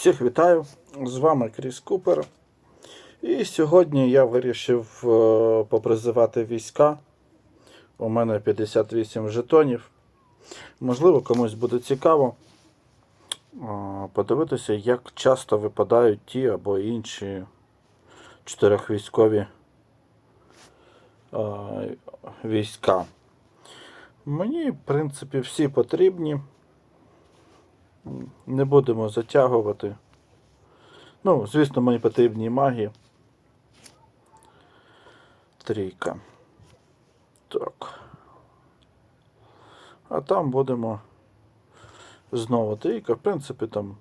Всіх вітаю! З вами Кріс Купер. І сьогодні я вирішив е, попризивати війська. У мене 58 жетонів. Можливо, комусь буде цікаво е, подивитися, як часто випадають ті або інші чотирьохвійськові е, війська. Мені, в принципі, всі потрібні. Не будемо затягувати. Ну, звісно, мені потрібні маги. Трійка. Так. А там будемо знову трійка. В принципі, там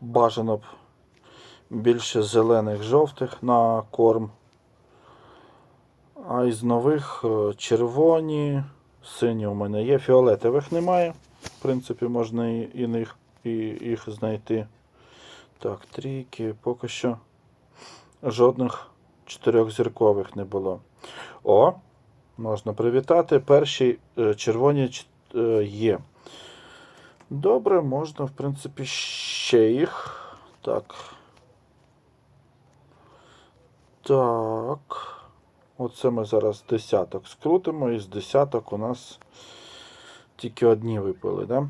бажано б більше зелених жовтих на корм. А із нових е, червоні, сині у мене є, фіолетових немає. В принципі, можна і, і, них, і їх знайти. Так, трійки, поки що жодних чотирьохзіркових не було. О, можна привітати. Перші е, червоні е, є. Добре, можна, в принципі, ще їх. Так. Так. Оце ми зараз десяток скрутимо, і з десяток у нас тільки одні випали, да?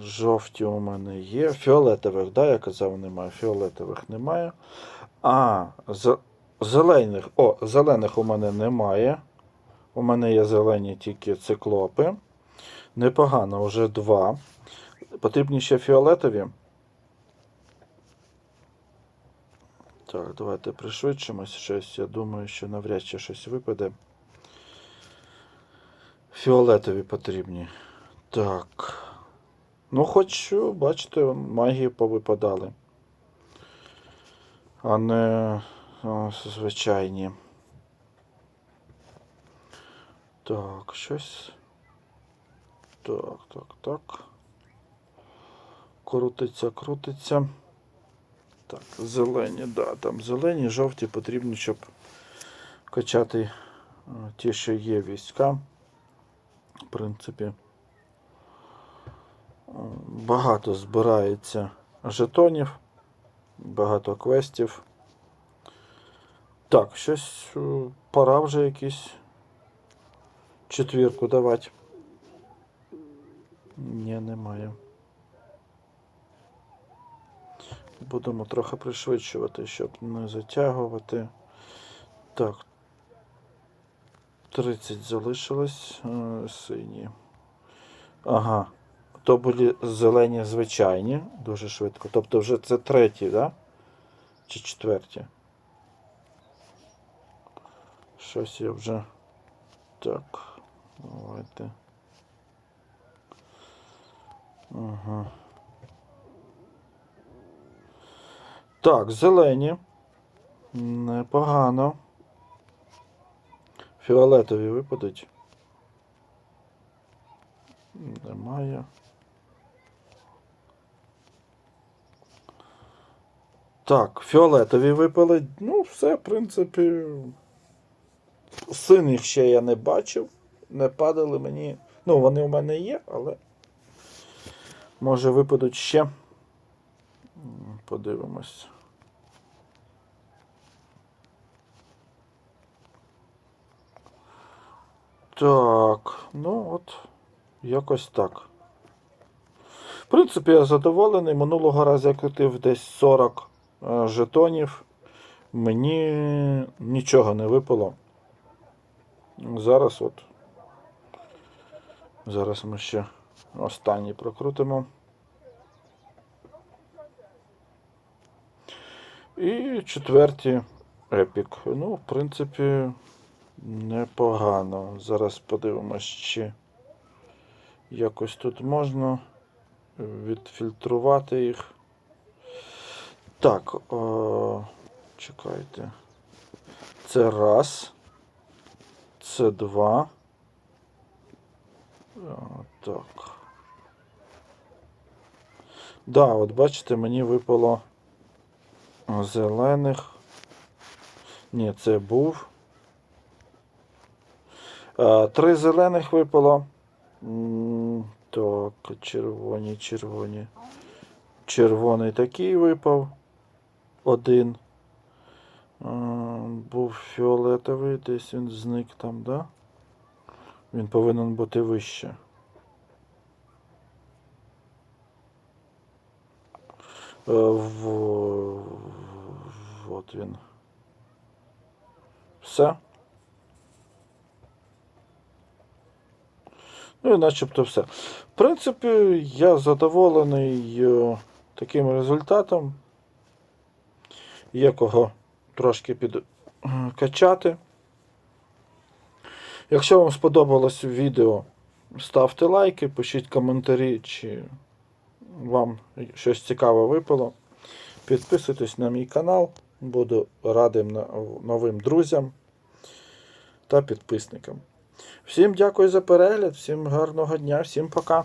Жовті у мене є. Фіолетових, да, я казав, немає. Фіолетових немає. А, зелених. О, зелених у мене немає. У мене є зелені тільки циклопи. Непогано, вже два. Потрібні ще фіолетові. Так, давайте пришвидшимось щось. Я думаю, що навряд чи щось випаде. Фіолетові потрібні. Так. Ну, хоч, бачите, магії повипадали. А не о, звичайні. Так, щось. Так, так, так. Крутиться, крутиться. Так, зелені, да, там зелені, жовті потрібні, щоб качати ті, що є війська. В принципі, багато збирається жетонів, багато квестів. Так, щось е, пора вже якісь четвірку давати. Ні, немає. Будемо трохи пришвидшувати, щоб не затягувати. Так. 30 залишилось. е, Сині. Ага. То були зелені звичайні, дуже швидко. Тобто вже це треті, да? Чи четверті? Щось я вже. Так. Давайте. Ага. Так, зелені. Непогано. Фіолетові випадуть. Немає. Так, фіолетові випали. Ну, все, в принципі. Синих ще я не бачив. Не падали мені. Ну, вони у мене є, але. Може випадуть ще. Подивимось. Так, ну от, якось так. В принципі, я задоволений. Минулого разу я крутив десь 40 е, жетонів. Мені нічого не випало. Зараз от. Зараз ми ще останній прокрутимо. І четверті епік. Ну, в принципі, непогано. Зараз подивимось, чи якось тут можна відфільтрувати їх. Так, о, чекайте. Це раз. Це два. Так. Да, от бачите, мені випало зелених. Ні, це був. Е, Три зелених випало. Так, червоні, червоні. Червоний такий випав. Один. Був фіолетовий, десь він зник там, да? Він повинен бути вище. Е, В... От він. Все. Ну і начебто все. В принципі, я задоволений е, таким результатом. Є кого трошки підкачати. Якщо вам сподобалось відео, ставте лайки, пишіть коментарі, чи вам щось цікаве випало. Підписуйтесь на мій канал. Буду радим новим друзям та підписникам. Всім дякую за перегляд, всім гарного дня, всім пока.